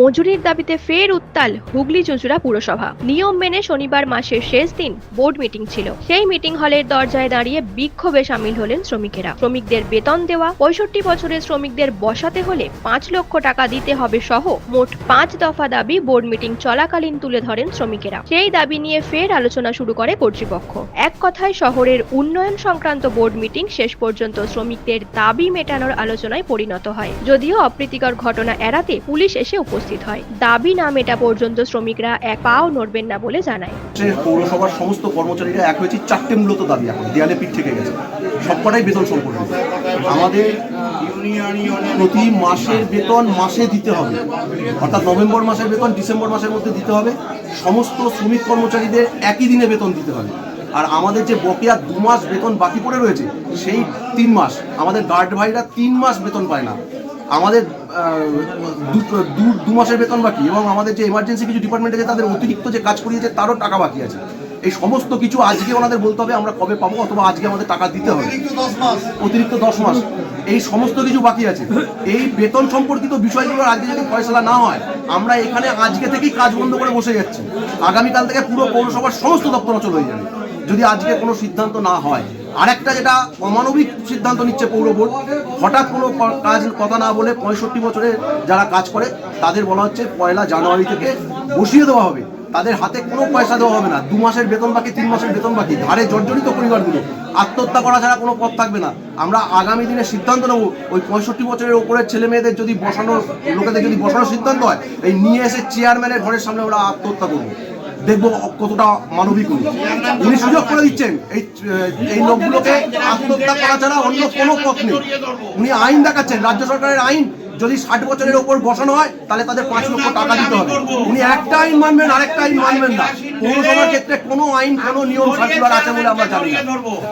মজুরির দাবিতে ফের উত্তাল হুগলি চুঁচুড়া পুরসভা। নিয়ম মেনে শনিবার মাসের শেষ দিন বোর্ড মিটিং ছিল। সেই মিটিং হলের দরজায় দাঁড়িয়ে বিক্ষোভে সামিল হলেন শ্রমিকেরা। শ্রমিকদের বেতন দেওয়া, পঁয়ষট্টি বছরের শ্রমিকদের বসাতে হলে পাঁচ লক্ষ টাকা দিতে হবে সহ মোট পাঁচ দফা দাবি বোর্ড মিটিং চলাকালীন তুলে ধরেন শ্রমিকেরা। সেই দাবি নিয়ে ফের আলোচনা শুরু করে কর্তৃপক্ষ। এক কথায় শহরের উন্নয়ন সংক্রান্ত বোর্ড মিটিং শেষ পর্যন্ত শ্রমিকদের দাবি মেটানোর আলোচনায় পরিণত হয়। যদিও অপ্রীতিকর ঘটনা এড়াতে পুলিশ এসে উপস্থিত হয়। দাবি না মেটা পর্যন্ত শ্রমিকরা এক পাও নড়বেন না বলে জানায়। পৌরসভার সমস্ত কর্মচারীরা এক হয়েছে, চারটে মূলত দাবি এখন, দেয়ালে পিঠ থেকে গেছে। সবকটাই বেতন সম্পর্কিত আমাদের প্রতি মাসের বেতন মাসে দিতে হবে। অর্থাৎ নভেম্বর মাসের বেতন ডিসেম্বর মাসের মধ্যে দিতে হবে। সমস্ত শ্রমিক কর্মচারীদের একই দিনে বেতন দিতে হবে। আর আমাদের যে বকেয়া দু মাস বেতন বাকি পড়ে রয়েছে, সেই তিন মাস, আমাদের গার্ড ভাইরা তিন মাস বেতন পায় না। আমাদের দু- দু- মাসের বেতন বাকি এবং আমাদের যে এমার্জেন্সি কিছু ডিপার্টমেন্টে যে তাদের অতিরিক্ত যে কাজ করিয়েছে তারও টাকা বাকি আছে। এই সমস্ত কিছু আজকে ওনাদের বলতে হবে আমরা কবে পাবো অথবা আজকে আমাদের টাকা দিতে হবে। অতিরিক্ত দশ মাস। এই সমস্ত কিছু বাকি আছে। এই বেতন সম্পর্কিত বিষয়গুলোর আজকে যদি ফয়সলা না হয় আমরা এখানে আজকে থেকেই কাজ বন্ধ করে বসে যাচ্ছি। আগামীকাল থেকে পুরো পৌরসভার সমস্ত দপ্তর অচল হয়ে যাবে। যদি আজকে কোনো সিদ্ধান্ত না হয় আরেকটা যেটা অমানবিক সিদ্ধান্ত নিচ্ছে পৌর বোর্ড, হঠাৎ কোনো কাজ কথা না বলে পঁয়ষট্টি বছরে যারা কাজ করে, তাদের বলা হচ্ছে পয়লা জানুয়ারি থেকে বসিয়ে দেওয়া হবে। তাদের হাতে কোনো পয়সা দেওয়া হবে না। দু মাসের বেতন বাকি, তিন মাসের বেতন বাকি। ধারে জর্জরিত পরিবারগুলো। আত্মহত্যা করা ছাড়া কোনো পথ থাকবে না। আমরা আগামী দিনে সিদ্ধান্ত নেব, ওই পঁয়ষট্টি বছরের ওপরের ছেলে মেয়েদের যদি বসানোর, লোকেদের যদি বসানোর সিদ্ধান্ত হয়, এই নিয়ে এসে চেয়ারম্যানের ঘরের সামনে ওরা আত্মহত্যা করব। দেখব কতটা মানবিক উনি সুযোগ করে দিচ্ছেন। এই এই লোকগুলোকে আত্মহত্যা করা ছাড়া অন্য কোনো পথ নেই। উনি আইন দেখাচ্ছেন। রাজ্য সরকারের আইন যদি ষাট বছরের ওপর বসানো হয়, তাহলে তাদের পাঁচ লক্ষ টাকা দিতে হবে। উনি একটা আইন মানবেন, আরেকটা আইন মানবেন না। পৌরসভার ক্ষেত্রে কোনো আইন, কোনো নিয়ম, সার্কুলার আছে বলে আমরা জানি না।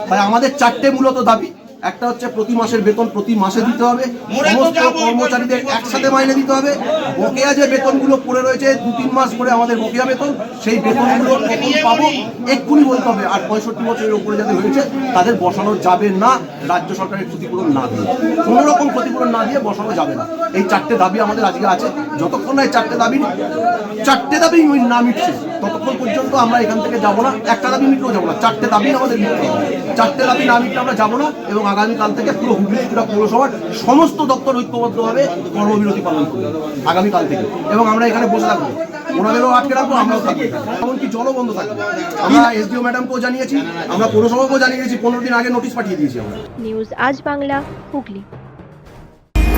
তাই আমাদের চারটে মূলত দাবি। একটা হচ্ছে প্রতি মাসের বেতন প্রতি মাসে দিতে হবে। সমস্ত কর্মচারীদের একসাথে মাইনে দিতে হবে। বকেয়া যে বেতনগুলো পড়ে রয়েছে দু তিন মাস পরে আমাদের বকেয়া বেতন সেই বেতনগুলো কখন পাবো। এক্ষুনি বলতে হবে আর পঁয়ষট্টি বছরের উপরে যাদের হয়েছে তাদের বসানো যাবে না রাজ্য সরকারের ক্ষতিপূরণ না দিয়ে। কোনো রকম ক্ষতিপূরণ না দিয়ে বসানো যাবে না। এই চারটে দাবি আমাদের আজকে আছে। যতক্ষণ না এই চারটে দাবি চারটে দাবি না মিটছে ততক্ষণ পর্যন্ত আমরা এখান থেকে যাব না। একটা দাবি মিটলেও যাব না। চারটে দাবি আমাদের হবে। চারটে দাবি না মিটলে আমরা যাব না এবং আগামীকাল থেকে পুরো হুগলি জেলা পৌরসভার সমস্ত দপ্তর ঐক্যবদ্ধভাবে কর্মবিরতি পালন করবে আগামীকাল থেকে। এবং আমরা এখানে বসে থাকব। ওনাদেরও আটকে রাখব, আমরাও থাকব। এমনকি জলও বন্ধ থাকবে। আমরা এসডিও ম্যাডামকেও জানিয়েছি, আমরা পৌরসভাকেও জানিয়েছি, পনেরো দিন আগে নোটিশ পাঠিয়ে দিয়েছি আমরা। নিউজ আজ বাংলা, হুগলি।